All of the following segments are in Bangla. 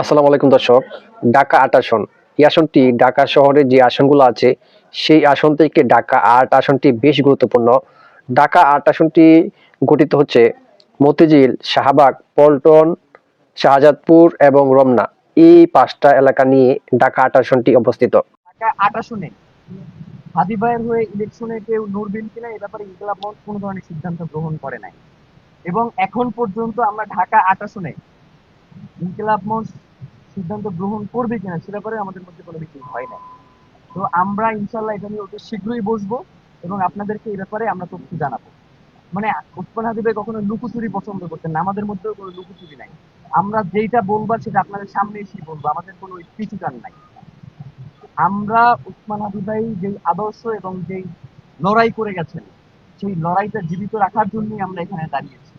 আসসালামু আলাইকুম দর্শক, ঢাকা আট আসন। এই আসনটি ঢাকা শহরের যে আসনগুলো আছে, সেই আসন থেকে ঢাকা আট আসনটি বেশ গুরুত্বপূর্ণ। ঢাকা আট আসনটি গঠিত হচ্ছে মতিঝিল, শাহবাগ, পল্টন, শাহজাদপুর এবং রমনা। এই পাঁচটা এলাকা নিয়ে ঢাকা আট আসনটি অবস্থিত। ঢাকা আট আসনে হয়ে ইলেকশনে কেউ লড়বেন কিনা এ ব্যাপারে কোনো ধরনের সিদ্ধান্ত গ্রহণ করে নাই। এবং এখন পর্যন্ত আমরা ঢাকা আট আসনে ইনকলাব মঞ্চ সিদ্ধান্ত গ্রহণ করবে কিনা সে ব্যাপারে আমাদের মধ্যে কোনো কিছু হয় না তো আমরা ইনশাল্লাহ এটা নিয়ে অতি শীঘ্রই বসবো এবং আপনাদেরকে এই ব্যাপারে আমরা তথ্য জানাব। মানে উসমান হাদি কখনো লুকোচুরি পছন্দ করতেন না, আমাদের মধ্যেও কোনো লুকোচুরি নাই। আমরা যেটা বলবার সেটা আপনাদের সামনে এসেই বলব, আমাদের কোনো পিছুটান নাই। আমরা উসমান হাদি ভাই যেই আদর্শ এবং যেই লড়াই করে গেছেন, সেই লড়াইটা জীবিত রাখার জন্যই আমরা এখানে দাঁড়িয়েছি।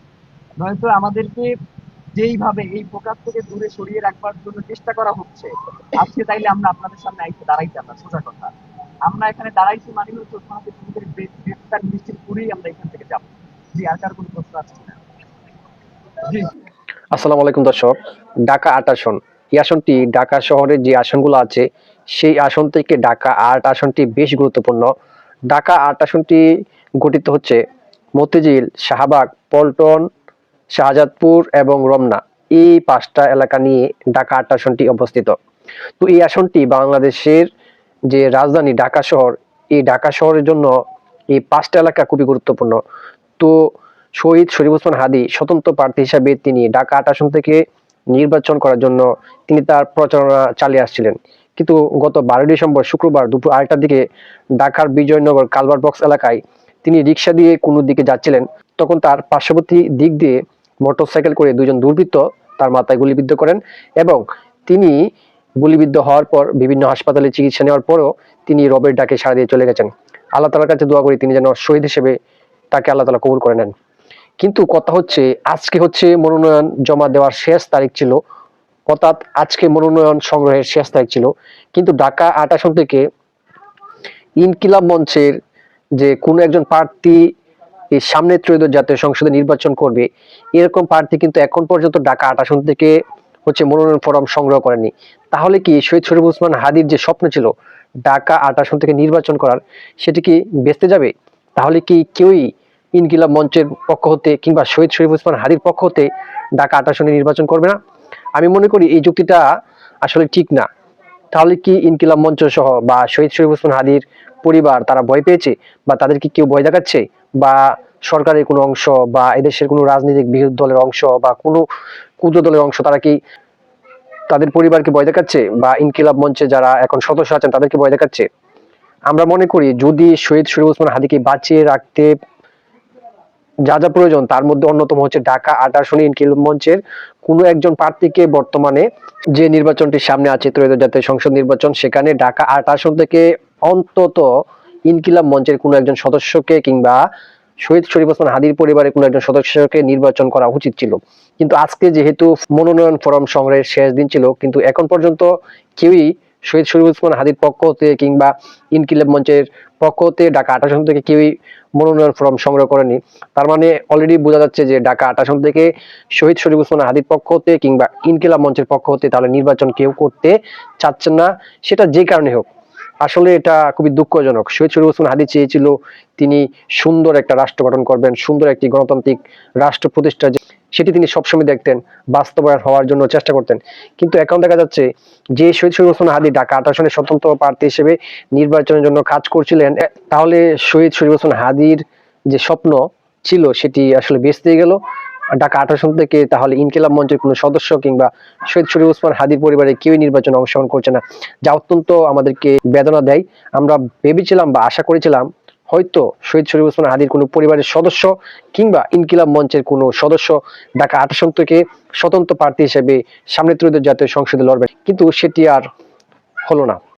নয়তো আমাদেরকে যেইভাবে এই প্রকাশ থেকে দূরে সরিয়ে রাখবার জন্য চেষ্টা করা হচ্ছে, আজকে তাইলে আমরা আপনাদের সামনে আইসে দাঁড়াইতাম না সোজা কথা। আমরা এখানে দাঁড়াইছি মানে হচ্ছে ভাইয়ের গ্রে- গ্রেফতার নিশ্চিত করেই আমরা এখান থেকে যাব। জি, আর কার কোনো প্রশ্ন আছে কিনা? জি। আসসালামু আলাইকুম দর্শক, ঢাকা আট আসন। এই আসনটি ঢাকা শহরের যে আসনগুলো আছে, সেই আসন থেকে ঢাকা আট আসনটি বেশ গুরুত্বপূর্ণ। ঢাকা আট আসনটি গঠিত হচ্ছে মতিঝিল, শাহবাগ, পল্টন শাহজাদপুর এবং রমনা, এই পাঁচটা এলাকা নিয়ে ঢাকা আট আসনটি অবস্থিত। তো এই আসনটি বাংলাদেশের যে রাজধানী ঢাকা শহর, এই ঢাকা শহরের জন্য এই পাঁচটা এলাকা খুবই গুরুত্বপূর্ণ। তো শহীদ শরীফ ওসমান হাদি স্বতন্ত্র প্রার্থী হিসাবে তিনি ঢাকা আট আসন থেকে নির্বাচন করার জন্য তিনি তার প্রচারণা চালিয়ে আসছিলেন। কিন্তু গত বারোই ডিসেম্বর শুক্রবার দুপুর আড়াইটার দিকে ঢাকার বিজয়নগর কালভার বক্স এলাকায় তিনি রিক্সা দিয়ে কোনো দিকে যাচ্ছিলেন। তখন তার পার্শ্ববর্তী দিক দিয়ে মোটরসাইকেল করে দুজন দুর্বৃত্ত তার মাথায় গুলিবিদ্ধ করেন এবং তিনি গুলিবিদ্ধ হওয়ার পর বিভিন্ন হাসপাতালে চিকিৎসা নেওয়ার পরও তিনি রবের ডাকে সাড়া দিয়ে চলে গেছেন। আল্লাহ তালার কাছে দোয়া করি তিনি যেন শহীদ হিসেবে তাকে আল্লাহ তালা কবুল করে নেন। কিন্তু কথা হচ্ছে, আজকে হচ্ছে মনোনয়ন জমা দেওয়ার শেষ তারিখ ছিল, অর্থাৎ আজকে মনোনয়ন সংগ্রহের শেষ তারিখ ছিল। কিন্তু ঢাকা আট আসন থেকে ইনকিলাব মঞ্চের যে কোনো একজন প্রার্থী সামনে ত্রয়োদশ জাতীয় সংসদে নির্বাচন করবে, এরকম প্রার্থী কিন্তু এখন পর্যন্ত ঢাকা আট আসন থেকে হচ্ছে মনোনয়ন ফরম সংগ্রহ করেনি। তাহলে কি শহীদ শরীফ উসমান হাদির যে স্বপ্ন ছিল ঢাকা আট আসন থেকে নির্বাচন করার, সেটি কি বেঁচতে যাবে? তাহলে কি কেউই ইনকিলাব মঞ্চের পক্ষ হতে কিংবা শহীদ শরীফ উসমান হাদির পক্ষ হতে ঢাকা আট আসনে নির্বাচন করবে না? আমি মনে করি এই যুক্তিটা আসলে ঠিক না। তাহলে কি ইনকিলাব মঞ্চ সহ বা শহীদ শরীফ উসমান হাদির পরিবার তারা ভয় পেয়েছে বা তাদের কি কেউ ভয় দেখাচ্ছে? বা সরকারের কোনো অংশ বা এদেশের কোনো রাজনৈতিক বিরোধী দলের অংশ বা কোনো ক্ষুদ্র দলের অংশ, তারা কি তাদের পরিবারকে ভয় দেখাচ্ছে? বা ইনকিলাব মঞ্চে যারা এখন সদস্য আছেন, তাদেরকে ভয় দেখাচ্ছে? আমরা মনে করি, যদি শহীদ শরীফ ওসমান হাদিকে বাঁচিয়ে রাখতে যা যা প্রয়োজন, তার মধ্যে অন্যতম হচ্ছে ঢাকা আট ইনকিলাব মঞ্চের কোনো একজন প্রার্থীকে বর্তমানে যে নির্বাচনটি সামনে আছে ত্রয়োদশ জাতীয় সংসদ নির্বাচন, সেখানে ঢাকা আট আসন থেকে অন্তত ইনকিলাব মঞ্চের কোনো একজন সদস্যকে কিংবা শহীদ শরীফ ওসমান হাদির পরিবারের কোনো একজন সদস্যকে নির্বাচন করা উচিত ছিল। কিন্তু আজকে যেহেতু মনোনয়ন ফরম সংগ্রহের শেষ দিন ছিল, কিন্তু এখন পর্যন্ত কেউই শহীদ শরীফ ওসমান হাদির পক্ষ হতে কিংবা ইনকিলাব মঞ্চের পক্ষ হতে ঢাকা আসন থেকে কেউই মনোনয়ন ফরম সংগ্রহ করেনি। তার মানে অলরেডি বোঝা যাচ্ছে যে ঢাকা আট থেকে শহীদ শরীফ ওসমান হাদির পক্ষ হতে কিংবা ইনকিলাব মঞ্চের পক্ষ হতে তাহলে নির্বাচন কেউ করতে চাচ্ছেন না। সেটা যে কারণে হোক। আসলে এটা খুবই দুঃখজনক। শহীদ শরীফ ওসমান হাদি চেয়েছিল তিনি সুন্দর একটা রাষ্ট্র গঠন করবেন, সুন্দর একটি গণতান্ত্রিক রাষ্ট্র প্রতিষ্ঠা সেটি তিনি সবসময় দেখতেন, বাস্তবায়ন হওয়ার জন্য চেষ্টা করতেন। কিন্তু এখন দেখা যাচ্ছে যে শহীদ শরীফ ওসমান হাদি ঢাকা আট আসনের স্বতন্ত্র প্রার্থী হিসেবে নির্বাচনের জন্য কাজ করছিলেন তাহলে শহীদ শরীফ ওসমান হাদির যে স্বপ্ন ছিল সেটি আসলে বেঁচতে গেল। ঢাকা আসন থেকে তাহলে ইনকিলাব মঞ্চের কোনো সদস্য কিংবা শহীদ শরীফ ওসমান হাদির পরিবারের কেউই নির্বাচনে অংশগ্রহণ করছে না। যা অত্যন্ত আমাদেরকে বেদনা দেয়। আমরা ভেবেছিলাম বা আশা করেছিলাম হয়তো শহীদ শরীফ ওসমান হাদির কোনো পরিবারের সদস্য কিংবা ইনকিলাব মঞ্চের কোনো সদস্য ঢাকা আসন থেকে স্বতন্ত্র প্রার্থী হিসেবে সামনে ত্রয়োদশ জাতীয় সংসদে লড়বেন কিন্তু সেটি আর হলো না।